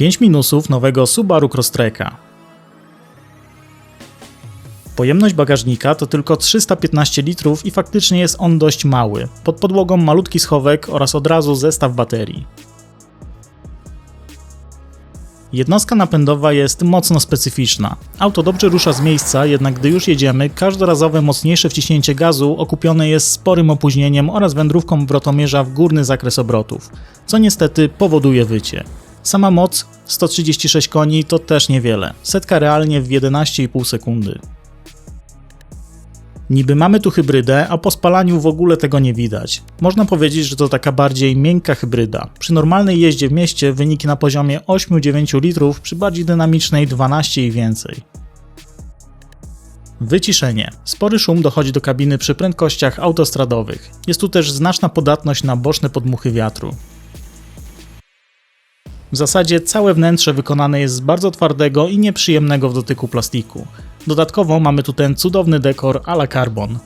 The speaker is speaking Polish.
5 minusów nowego Subaru Crosstreka. Pojemność bagażnika to tylko 315 litrów i faktycznie jest on dość mały. Pod podłogą malutki schowek oraz od razu zestaw baterii. Jednostka napędowa jest mocno specyficzna. Auto dobrze rusza z miejsca, jednak gdy już jedziemy, każdorazowe mocniejsze wciśnięcie gazu okupione jest sporym opóźnieniem oraz wędrówką wrotomierza w górny zakres obrotów, co niestety powoduje wycie. Sama moc 136 koni to też niewiele, setka realnie w 11,5 sekundy. Niby mamy tu hybrydę, a po spalaniu w ogóle tego nie widać. Można powiedzieć, że to taka bardziej miękka hybryda. Przy normalnej jeździe w mieście wyniki na poziomie 8-9 litrów, przy bardziej dynamicznej 12 i więcej. Wyciszenie. Spory szum dochodzi do kabiny przy prędkościach autostradowych. Jest tu też znaczna podatność na boczne podmuchy wiatru. W zasadzie całe wnętrze wykonane jest z bardzo twardego i nieprzyjemnego w dotyku plastiku. Dodatkowo mamy tu ten cudowny dekor a la carbon.